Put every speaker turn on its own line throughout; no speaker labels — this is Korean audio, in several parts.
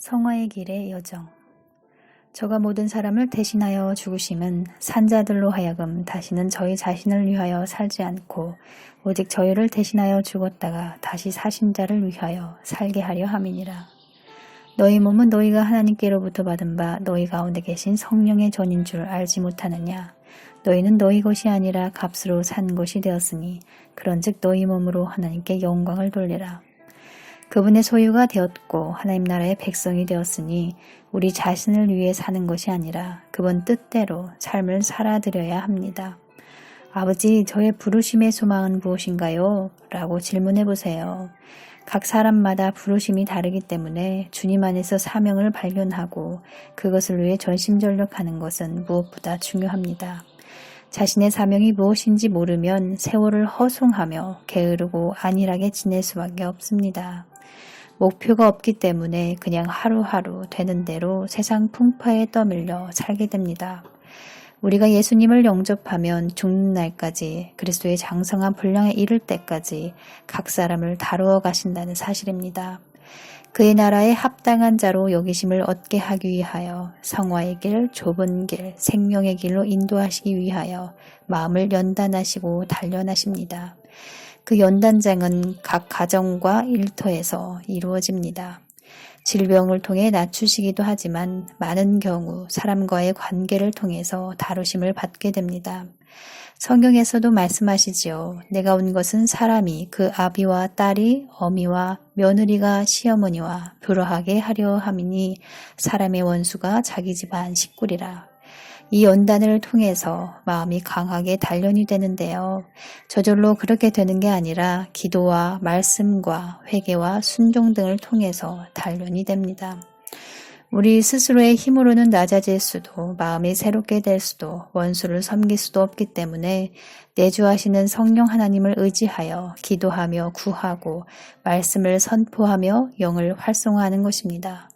성화의 길의 여정 저가 모든 사람을 대신하여 죽으심은 산자들로 하여금 다시는 저희 자신을 위하여 살지 않고 오직 저희를 대신하여 죽었다가 다시 사신 자를 위하여 살게 하려 함이니라. 너희 몸은 너희가 하나님께로부터 받은 바 너희 가운데 계신 성령의 전인 줄 알지 못하느냐. 너희는 너희 것이 아니라 값으로 산 것이 되었으니 그런즉 너희 몸으로 하나님께 영광을 돌리라. 그분의 소유가 되었고 하나님 나라의 백성이 되었으니 우리 자신을 위해 사는 것이 아니라 그분 뜻대로 삶을 살아드려야 합니다. 아버지, 저의 부르심의 소망은 무엇인가요? 라고 질문해 보세요. 각 사람마다 부르심이 다르기 때문에 주님 안에서 사명을 발견하고 그것을 위해 전심전력하는 것은 무엇보다 중요합니다. 자신의 사명이 무엇인지 모르면 세월을 허송하며 게으르고 안일하게 지낼 수밖에 없습니다. 목표가 없기 때문에 그냥 하루하루 되는 대로 세상 풍파에 떠밀려 살게 됩니다. 우리가 예수님을 영접하면 죽는 날까지 그리스도의 장성한 분량에 이를 때까지 각 사람을 다루어 가신다는 사실입니다. 그의 나라에 합당한 자로 여기심을 얻게 하기 위하여 성화의 길, 좁은 길, 생명의 길로 인도하시기 위하여 마음을 연단하시고 단련하십니다. 그 연단장은 각 가정과 일터에서 이루어집니다. 질병을 통해 낮추시기도 하지만 많은 경우 사람과의 관계를 통해서 다루심을 받게 됩니다. 성경에서도 말씀하시지요. 내가 온 것은 사람이 그 아비와 딸이 어미와 며느리가 시어머니와 불화하게 하려 함이니 사람의 원수가 자기 집안 식구리라. 이 연단을 통해서 마음이 강하게 단련이 되는데요. 저절로 그렇게 되는 게 아니라 기도와 말씀과 회개와 순종 등을 통해서 단련이 됩니다. 우리 스스로의 힘으로는 낮아질 수도 마음이 새롭게 될 수도 원수를 섬길 수도 없기 때문에 내주하시는 성령 하나님을 의지하여 기도하며 구하고 말씀을 선포하며 영을 활성화하는 것입니다.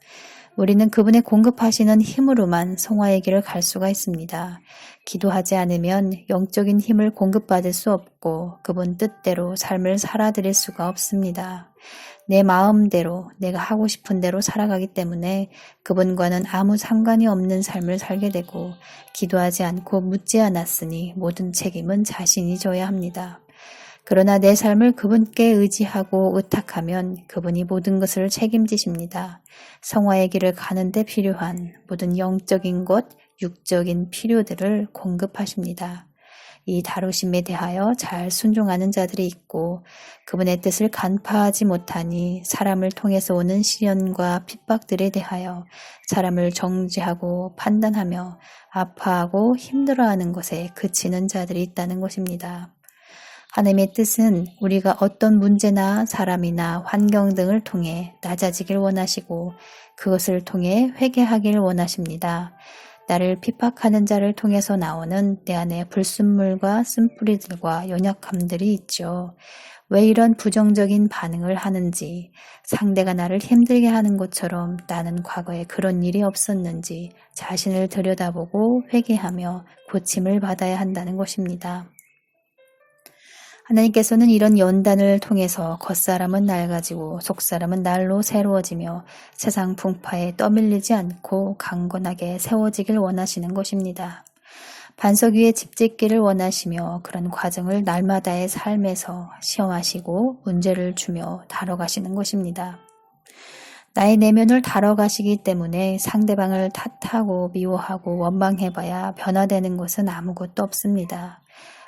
우리는 그분의 공급하시는 힘으로만 성화의 길을 갈 수가 있습니다. 기도하지 않으면 영적인 힘을 공급받을 수 없고 그분 뜻대로 삶을 살아드릴 수가 없습니다. 내 마음대로 내가 하고 싶은 대로 살아가기 때문에 그분과는 아무 상관이 없는 삶을 살게 되고 기도하지 않고 묻지 않았으니 모든 책임은 자신이 져야 합니다. 그러나 내 삶을 그분께 의지하고 의탁하면 그분이 모든 것을 책임지십니다. 성화의 길을 가는데 필요한 모든 영적인 것, 육적인 필요들을 공급하십니다. 이 다루심에 대하여 잘 순종하는 자들이 있고 그분의 뜻을 간파하지 못하니 사람을 통해서 오는 시련과 핍박들에 대하여 사람을 정지하고 판단하며 아파하고 힘들어하는 것에 그치는 자들이 있다는 것입니다. 하나님의 뜻은 우리가 어떤 문제나 사람이나 환경 등을 통해 낮아지길 원하시고 그것을 통해 회개하길 원하십니다. 나를 핍박하는 자를 통해서 나오는 내 안에 불순물과 쓴뿌리들과 연약함들이 있죠. 왜 이런 부정적인 반응을 하는지, 상대가 나를 힘들게 하는 것처럼 나는 과거에 그런 일이 없었는지 자신을 들여다보고 회개하며 고침을 받아야 한다는 것입니다. 하나님께서는 이런 연단을 통해서 겉사람은 낡아지고 속사람은 날로 새로워지며 세상 풍파에 떠밀리지 않고 강건하게 세워지길 원하시는 것입니다. 반석 위에 집 짓기를 원하시며 그런 과정을 날마다의 삶에서 시험하시고 문제를 주며 다뤄가시는 것입니다. 나의 내면을 다뤄가시기 때문에 상대방을 탓하고 미워하고 원망해봐야 변화되는 것은 아무것도 없습니다.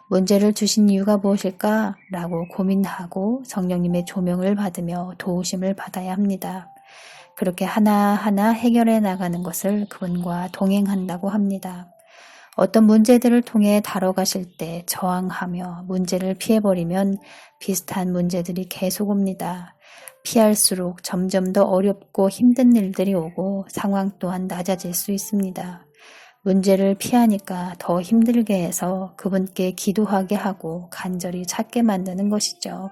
문제를 주신 이유가 무엇일까? 라고 고민하고 성령님의 조명을 받으며 도우심을 받아야 합니다. 그렇게 하나하나 해결해 나가는 것을 그분과 동행한다고 합니다. 어떤 문제들을 통해 다뤄가실 때 저항하며 문제를 피해버리면 비슷한 문제들이 계속 옵니다. 피할수록 점점 더 어렵고 힘든 일들이 오고 상황 또한 낮아질 수 있습니다. 문제를 피하니까 더 힘들게 해서 그분께 기도하게 하고 간절히 찾게 만드는 것이죠.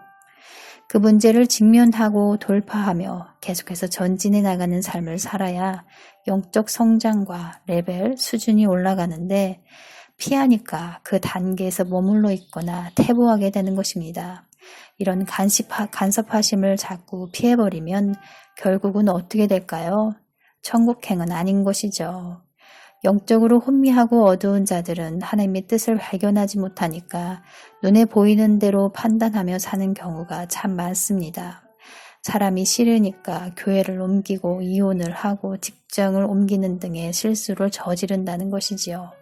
그 문제를 직면하고 돌파하며 계속해서 전진해 나가는 삶을 살아야 영적 성장과 레벨, 수준이 올라가는데 피하니까 그 단계에서 머물러 있거나 태보하게 되는 것입니다. 이런 간섭하, 간섭하심을 자꾸 피해버리면 결국은 어떻게 될까요? 천국행은 아닌 것이죠. 영적으로 혼미하고 어두운 자들은 하나님의 뜻을 발견하지 못하니까 눈에 보이는 대로 판단하며 사는 경우가 참 많습니다. 사람이 싫으니까 교회를 옮기고 이혼을 하고 직장을 옮기는 등의 실수를 저지른다는 것이지요.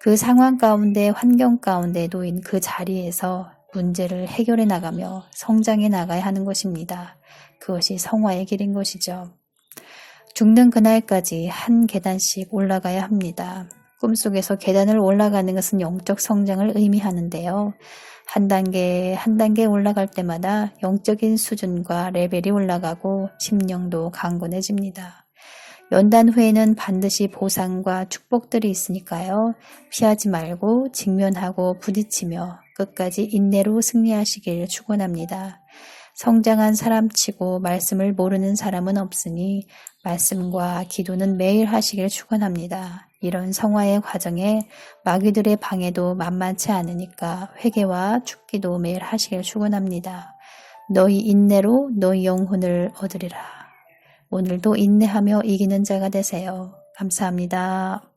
그 상황 가운데 환경 가운데 놓인 그 자리에서 문제를 해결해 나가며 성장해 나가야 하는 것입니다. 그것이 성화의 길인 것이죠. 죽는 그날까지 한 계단씩 올라가야 합니다. 꿈속에서 계단을 올라가는 것은 영적 성장을 의미하는데요. 한 단계 한 단계 올라갈 때마다 영적인 수준과 레벨이 올라가고 심령도 강건해집니다. 연단 후에는 반드시 보상과 축복들이 있으니까요. 피하지 말고 직면하고 부딪히며 끝까지 인내로 승리하시길 축원합니다. 성장한 사람치고 말씀을 모르는 사람은 없으니 말씀과 기도는 매일 하시길 축원합니다. 이런 성화의 과정에 마귀들의 방해도 만만치 않으니까 회개와 축기도 매일 하시길 축원합니다. 너희 인내로 너희 영혼을 얻으리라. 오늘도 인내하며 이기는 자가 되세요. 감사합니다.